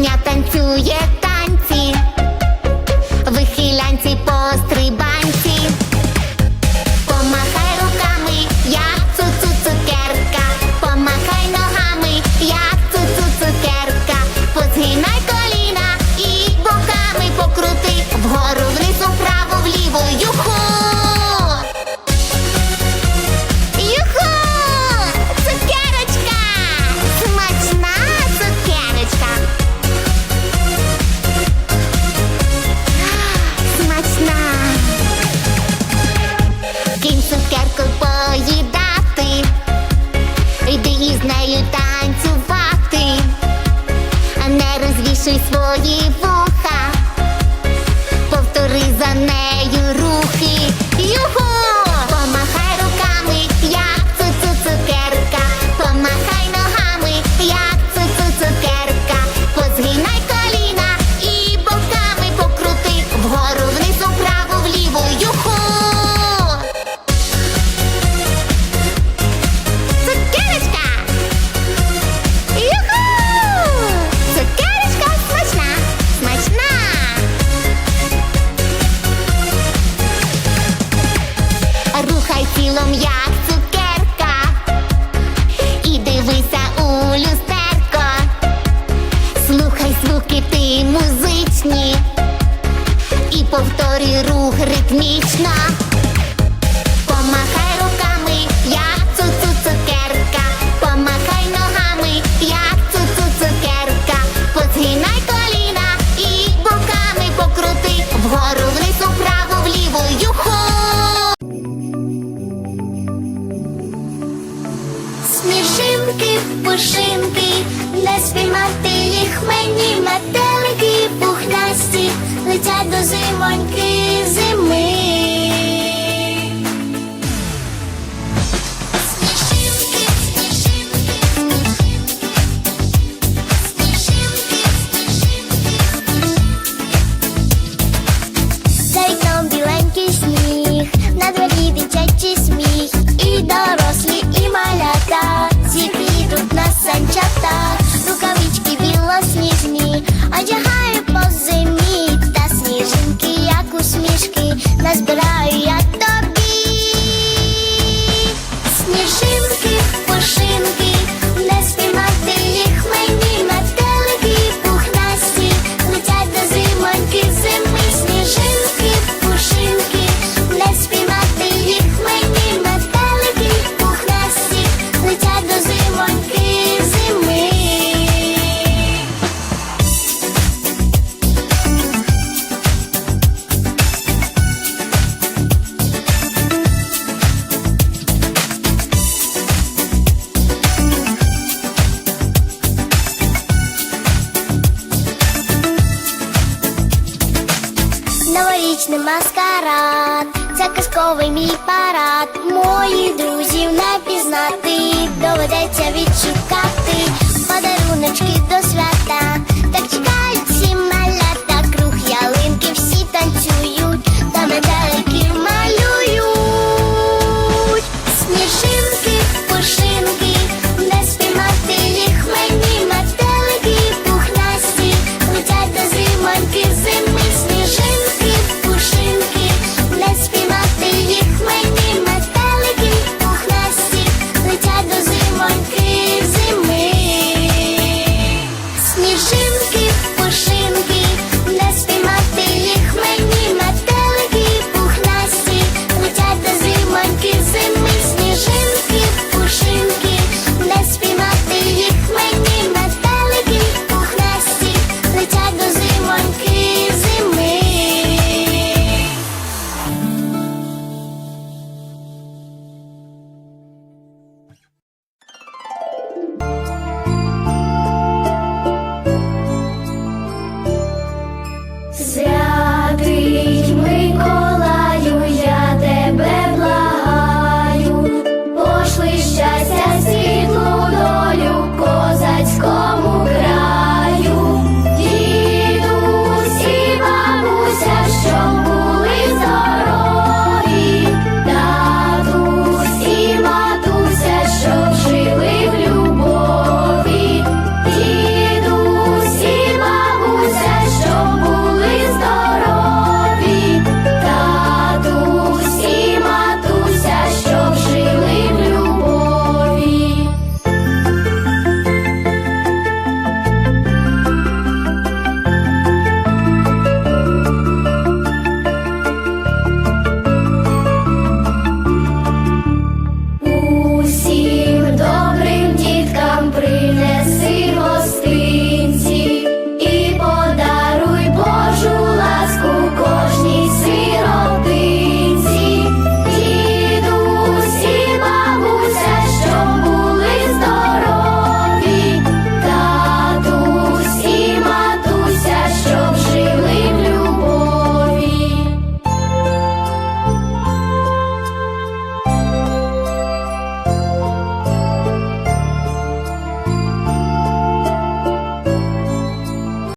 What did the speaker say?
dnia tańcuję tak. свої люстерко, слухай звуки ти музичні і повторюй рух ритмічно. Помахай пушинки, не спіймати їх ми. новорічний маскарад, це казковий мій парад. Моїх друзів не пізнати, доведеться відшукати подаруночки до свята.